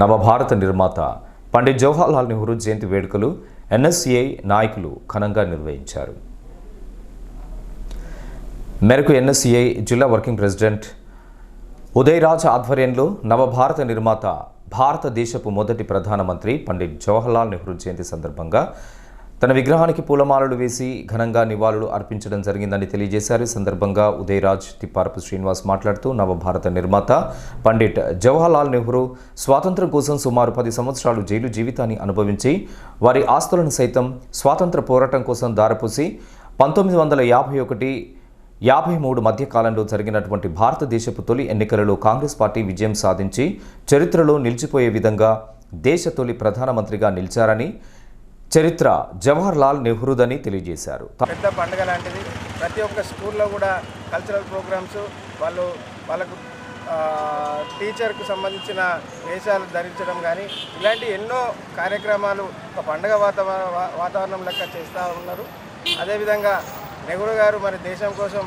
నవభారత నిర్మాత పండిత్ జవహర్లాల్ నెహ్రూ జయంతి వేడుకలు ఎన్ఎస్సిఐ నాయకులు ఘనంగా నిర్వహించారు. మేరకు ఎన్ఎస్సిఐ జిల్లా వర్కింగ్ ప్రెసిడెంట్ ఉదయరాజ్ ఆధ్వర్యంలో నవభారత నిర్మాత భారతదేశపు మొదటి ప్రధానమంత్రి పండిట్ జవహర్లాల్ నెహ్రూ జయంతి సందర్భంగా తన విగ్రహానికి పూలమాలలు వేసి ఘనంగా నివాళులు అర్పించడం జరిగిందని తెలియజేశారు. ఈ సందర్భంగా ఉదయరాజ్ తిప్పారపు శ్రీనివాస్ మాట్లాడుతూ నవభారత నిర్మాత పండిట్ జవహర్లాల్ నెహ్రూ స్వాతంత్రం కోసం సుమారు పది సంవత్సరాలు జైలు జీవితాన్ని అనుభవించి వారి ఆస్తులను సైతం స్వాతంత్ర పోరాటం కోసం దారపోసి పంతొమ్మిది వందల యాభై ఒకటి యాభై మూడు మధ్యకాలంలో జరిగినటువంటి భారతదేశపు తొలి ఎన్నికలలో కాంగ్రెస్ పార్టీ విజయం సాధించి చరిత్రలో నిలిచిపోయే విధంగా దేశ తొలి ప్రధానమంత్రిగా నిలిచారని చరిత్ర జవహర్ లాల్ నెహ్రూదని తెలియజేశారు. పెద్ద పండుగ లాంటిది. ప్రతి ఒక్క స్కూల్లో కూడా కల్చరల్ ప్రోగ్రామ్స్ వాళ్ళు వాళ్ళకు టీచర్కు సంబంధించిన వేషాలు ధరించడం కానీ ఇలాంటి ఎన్నో కార్యక్రమాలు ఒక పండుగ వాతావరణ వా- వాతావరణం లెక్క చేస్తూ ఉన్నారు. అదేవిధంగా నెహ్రూ గారు మరి దేశం కోసం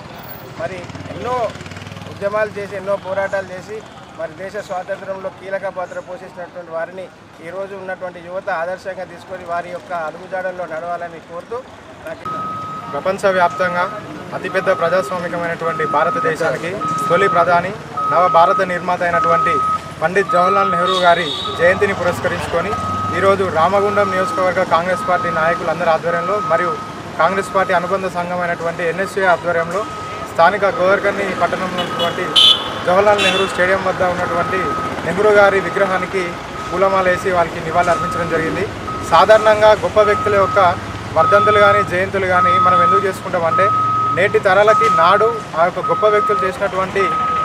మరి ఎన్నో ఉద్యమాలు చేసి ఎన్నో పోరాటాలు చేసి మరి దేశ స్వాతంత్రంలో కీలక పాత్ర పోషించినటువంటి వారిని ఈరోజు ఉన్నటువంటి యువత ఆదర్శంగా తీసుకొని వారి యొక్క అడుగుజాడల్లో నడవాలని కోరుతూ ప్రపంచవ్యాప్తంగా అతిపెద్ద ప్రజాస్వామికమైనటువంటి భారతదేశానికి తొలి ప్రధాని నవ భారత నిర్మాత అయినటువంటి పండిత్ జవహర్లాల్ నెహ్రూ గారి జయంతిని పురస్కరించుకొని ఈరోజు రామగుండం నియోజకవర్గ కాంగ్రెస్ పార్టీ నాయకులందరి ఆధ్వర్యంలో మరియు కాంగ్రెస్ పార్టీ అనుబంధ సంఘమైనటువంటి ఎన్ఎస్ఏ ఆధ్వర్యంలో స్థానిక గోవర్కర్ని పట్టణంలో ఉన్నటువంటి జవహర్లాల్ నెహ్రూ స్టేడియం వద్ద ఉన్నటువంటి నెహ్రూ గారి విగ్రహానికి పూలమాల వేసి వాళ్ళకి నివాళులు అర్పించడం జరిగింది. సాధారణంగా గొప్ప వ్యక్తుల యొక్క వర్ధంతులు కానీ జయంతులు కానీ మనం ఎందుకు చేసుకుంటామంటే నేటి తరాలకి నాడు ఆ యొక్క గొప్ప వ్యక్తులు చేసినటువంటి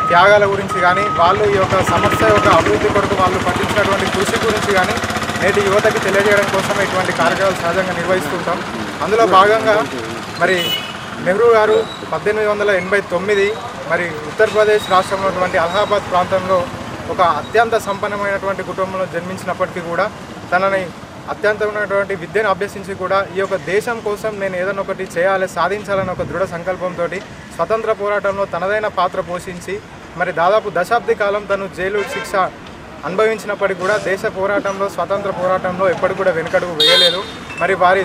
త్యాగాల గురించి కానీ వాళ్ళు ఈ యొక్క సంస్థ యొక్క అభివృద్ధి కొరకు వాళ్ళు పట్టించినటువంటి కృషి గురించి కానీ నేటి యువతకి తెలియజేయడం కోసం ఇటువంటి కార్యక్రమాలు సహజంగా నిర్వహిస్తుంటాం అందులో భాగంగా మరి నెహ్రూ గారు పద్దెనిమిది వందల ఎనభై తొమ్మిది మరి ఉత్తరప్రదేశ్ రాష్ట్రంలో ఉన్నటువంటి అలహాబాద్ ప్రాంతంలో ఒక అత్యంత సంపన్నమైనటువంటి కుటుంబంలో జన్మించినప్పటికీ కూడా తనని అత్యంతమైనటువంటి విద్యను అభ్యసించి కూడా ఈ యొక్క దేశం కోసం నేను ఏదైనా ఒకటి చేయాలి సాధించాలని ఒక దృఢ సంకల్పంతో స్వతంత్ర పోరాటంలో తనదైన పాత్ర పోషించి మరి దాదాపు దశాబ్ది కాలం తను జైలు శిక్ష అనుభవించినప్పటికీ కూడా దేశ పోరాటంలో స్వతంత్ర పోరాటంలో ఎప్పటికి కూడా వెనుకడుగు వేయలేదు. మరి వారి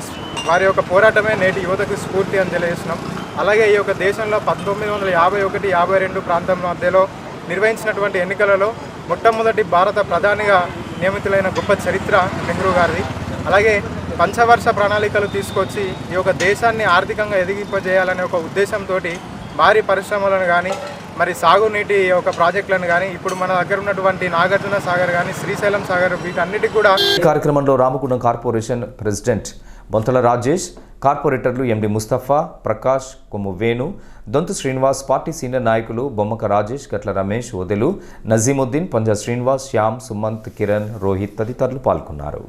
వారి యొక్క పోరాటమే నేటి యువతకు స్ఫూర్తి అని తెలియజేస్తున్నాం. అలాగే ఈ యొక్క దేశంలో పంతొమ్మిది వందల యాభై ఒకటి యాభై రెండు ప్రాంతం మధ్యలో నిర్వహించినటువంటి ఎన్నికలలో మొట్టమొదటి భారత ప్రధానిగా నియమితులైన గొప్ప చరిత్ర నెహ్రూ గారిది. అలాగే పంచవర్ష ప్రణాళికలు తీసుకొచ్చి ఈ యొక్క దేశాన్ని ఆర్థికంగా ఎదిగింపజేయాలనే ఒక ఉద్దేశంతో భారీ పరిశ్రమలను కానీ మరి సాగునీటి యొక్క ప్రాజెక్టులను కానీ ఇప్పుడు మన దగ్గర ఉన్నటువంటి నాగార్జున సాగర్ కానీ శ్రీశైలం సాగర్ వీటన్నిటికి కూడా ఈ కార్యక్రమంలో రామగుండం కార్పొరేషన్ ప్రెసిడెంట్ బొంతల రాజేష్ కార్పొరేటర్లు MD Mustafa Prakash Kommu Venu Donthu Srinivas party senior నాయకులు బొమ్మక రాజేష్ గట్ల రమేష్ ఒదెలు నజీముద్దీన్ పంజా శ్రీనివాస్ శ్యామ్ సుమంత్ కిరణ్ రోహిత్ తదితరులు పాల్గొన్నారు.